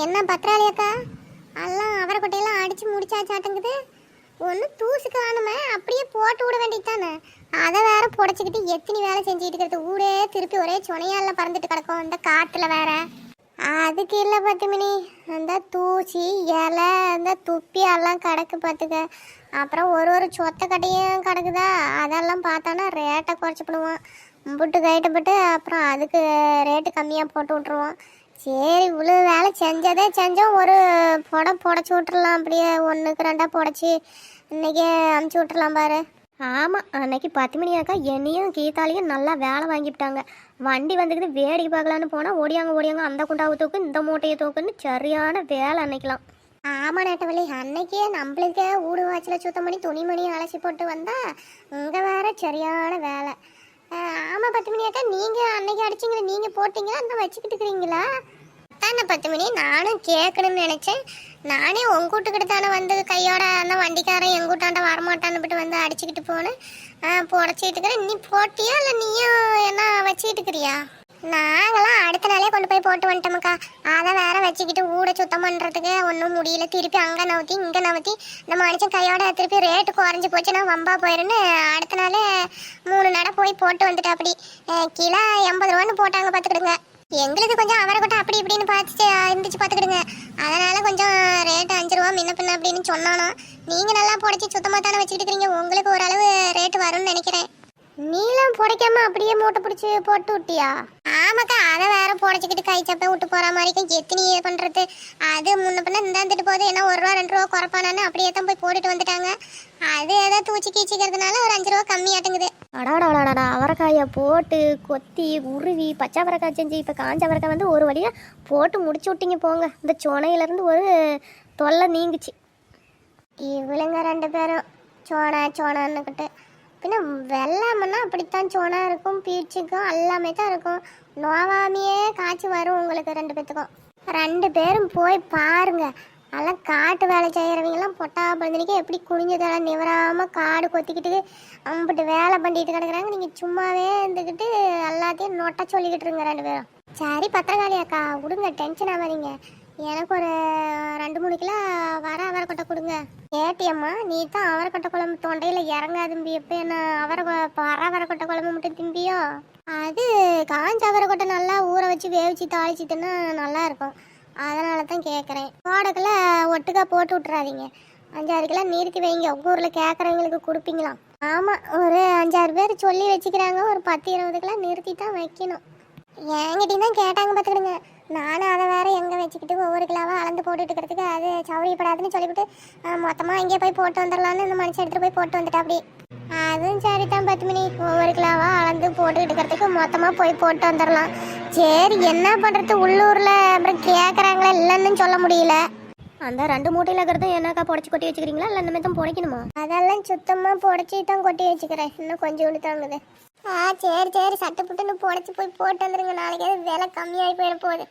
என்ன பத்திராளியக்கா எல்லாம் அவரை கொட்டையெல்லாம் அடிச்சு முடிச்சாச்சாட்டுங்குது. ஒன்று தூசு காணுமே அப்படியே போட்டு விட வேண்டியதானே அதை வேற புடச்சிக்கிட்டு எத்தனை வேலை செஞ்சுக்கிட்டு இருக்கிறது. ஊரே திருப்பி ஒரே சுனையால பறந்துட்டு கிடக்கும் இந்த காட்டில் வேற. அதுக்கு இல்லை பத்துமினி. அந்த தூசி இலை அந்த துப்பி எல்லாம் கிடக்கு பார்த்துக்க. அப்புறம் ஒரு ஒரு சொத்த கடையும் கிடக்குதா? அதெல்லாம் பார்த்தோன்னா ரேட்டை குறைச்சி போடுவோம் புட்டு கைட்டப்பட்டு அப்புறம் அதுக்கு ரேட்டு கம்மியாக போட்டு விட்ருவோம் சரி இவ்வளோ வேலை செஞ்சதே செஞ்சோம். ஒரு புடம் புடச்சி விட்றலாம் அப்படியே. ஒன்றுக்கு ரெண்டாக புடச்சி இன்னைக்கே அமுச்சு விட்றலாம் பாரு. ஆமாம் அன்னைக்கு பத்து மணி ஆக்கா என்னையும் கீதாலையும் நல்லா வேலை வாங்கிவிட்டாங்க. வண்டி வந்துக்குது வேடிக்கை பார்க்கலான்னு போனால் ஓடியாங்க ஓடியாங்க அந்த குண்டாவை தூக்கு இந்த மூட்டையை தூக்குன்னு சரியான வேலை அன்னைக்கெலாம் ஆமாம் நட்டவள்ளி அன்னைக்கே நம்மளுக்கே ஊடு வாய்ச்சல சுத்தம் பண்ணி துணிமணி அலசி போட்டு வந்தா இங்கே வேற சரியான வேலை. ஆமா பத்து மணி அக்கா நீங்க அன்னைக்கு அடிச்சீங்களா நீங்க போட்டீங்களா? அந்த வச்சுக்கிட்டு இருக்கிறீங்களா? தானே பத்து மணி நானும் கேட்கணும்னு நினைச்சேன். நானே உங்க வீட்டுக்கிட்ட தானே வந்து கையோட அந்த வண்டிக்காரன் என் வீட்டாண்ட வரமாட்டான்னு விட்டு வந்து அடிச்சுக்கிட்டு போனேன். புடச்சிக்கிட்டு இருக்கிறேன். நீ போட்டியா இல்லை நீயும் என்ன வச்சுக்கிட்டு இருக்கிறியா? நாங்களாம் அடுத்த நாளே கொண்டு போய் போட்டு வந்துட்டோம்க்கா வச்சுக்கிட்டு ஊட சுத்தம் பண்ணுறதுக்கு ஒன்றும் முடியல. திருப்பி அங்கே நவுத்தி இங்கே நவுத்தி. இந்த மனுஷன் கையோட திருப்பி ரேட்டு குறைஞ்சி போச்சுன்னா வம்பா போயிருன்னு அடுத்த நாள் மூணு நடை போய் போட்டு வந்துட்டு அப்படி கிலோ எண்பது ரூபான்னு போட்டாங்க பார்த்துக்கிடுங்க எங்களுக்கு கொஞ்சம் அவரை கொட்டை அப்படி இப்படின்னு பார்த்துட்டு இருந்துச்சு பார்த்துக்கிடுங்க அதனால் கொஞ்சம் ரேட்டு அஞ்சு ரூபா முன்ன பின்ன அப்படின்னு சொன்னானோ நீங்கள் நல்லா புடச்சி சுத்தமாக தானே வச்சுக்கிட்டு உங்களுக்கு ஓரளவு ரேட்டு வரும்னு நினைக்கிறேன். நீலாம் புடைக்காம அப்படியே மூட்டை பிடிச்சி போட்டு விட்டியா? ஆமாக்கா அதை வேற புடச்சிக்கிட்டு கை சப்பை விட்டு போற மாதிரி எத்தனை பண்றது? அது முன்ன பின்ன இந்தாந்துட்டு போகுது. ஏன்னா ஒரு ரூபா ரெண்டு ரூபா குறைப்பானு அப்படியே தான் போய் போட்டுட்டு வந்துட்டாங்க. அது ஏதோ தூச்சி கீச்சிக்கிறதுனால ஒரு அஞ்சு ரூபா கம்மியாட்டுங்குது அடாடாடாடா அவரைக்காயை போட்டு கொத்தி உருவி பச்சை அவரைக்காய் செஞ்சு இப்போ காஞ்ச அவரைக்காய் வந்து ஒரு வழியாக போட்டு முடிச்சு விட்டிங்க போங்க இந்த சொனையிலேருந்து ஒரு தொல்லை நீங்குச்சு இவளுங்க ரெண்டு பேரும் சோனா சோனான்னுக்கிட்டு பின்ன வெள்ளாமன்னா அப்படித்தான் சோனா இருக்கும் பீச்சுக்கும் எல்லாமே தான் இருக்கும். நோவாமையே காய்ச்சி வரும் உங்களுக்கு ரெண்டு பேத்துக்கும். ரெண்டு பேரும் போய் பாருங்க. நல்லா காட்டு வேலை செய்கிறவங்கலாம் பொட்டா பழந்தினிக்கு எப்படி குனிஞ்சதெல்லாம் நிவராமல் காடு கொத்திக்கிட்டு அம்பிட்டு வேலை பண்ணிட்டு கிடக்குறாங்க. நீங்கள் சும்மாவே இருந்துக்கிட்டு எல்லாத்தையும் நொட்ட சொல்லிக்கிட்டு இருங்க ரெண்டு பேரும். சரி பத்திரகாளி அக்கா விடுங்க டென்ஷன் ஆகாதீங்க. எனக்கு ஒரு ரெண்டு மூணு கிலோ வர அவரை கொட்டை கொடுங்க. ஏட்டியம்மா நீ தான் அவரைக்கொட்டை குழம்பு தொண்டையில் இறங்காதும்பி எப்போ என்ன அவரை பற அவரைக்கொட்டை குழம்பு மட்டும் திம்பியோ? அது காஞ்ச அவரைக்கொட்டை நல்லா ஊற வச்சு வேவிச்சு தாளிச்சு தின்னா நல்லா இருக்கும். அதனால தான் கேட்குறேன் போடக்கில் ஒட்டுக்கா போட்டு விட்றாதீங்க அஞ்சாறு கிலோ நிறுத்தி வைங்க. உங்கள் ஊரில் கேட்குறவங்களுக்கு கொடுப்பீங்களாம். ஆமாம் ஒரு அஞ்சாறு பேர் சொல்லி வச்சுக்கிறாங்க. ஒரு பத்து இருபது கிலோ நிறுத்தி தான் வைக்கணும். என்கிட்டையும் தான் கேட்டாங்க பார்த்துக்கிடுங்க நானும் அதை வேற எங்கே வச்சுக்கிட்டு ஒவ்வொரு கிலோவாக அளந்து போட்டுட்டு இருக்கிறதுக்கு அது சௌரியப்படாதுன்னு சொல்லிவிட்டு மொத்தமாக அங்கேயே போய் போட்டு வந்துடலான்னு இந்த மனுஷன் எடுத்துகிட்டு போய் போட்டு வந்துட்டா அப்படி. அதுவும் சரி தான் பத்து மணி ஒவ்வொரு கிலோவாக அளந்து போட்டுக்கிட்டு இருக்கிறதுக்கு மொத்தமாக போய் போட்டு வந்துடலாம் சரி என்ன பண்ணுறது உள்ளூரில்? அப்புறம் கேட்குறாங்களா இல்லைன்னு சொல்ல முடியல. அந்த ரெண்டு மூட்டையில் இருக்கிறத என்னக்கா புடச்சி கொட்டி வச்சுக்கிறீங்களா? இல்லை இந்த மாதிரி தான் புடைக்கணுமா? அதெல்லாம் சுத்தமாக புடச்சி தான் கொட்டி வச்சுக்கிறேன். இன்னும் கொஞ்சோண்டு தாங்குது ஆ சரி சரி. சட்டை புட்டுன்னு புடச்சி போய் போட்டு வந்துருங்க. நாளைக்கு விலை கம்மியாகி போயிட போகுது.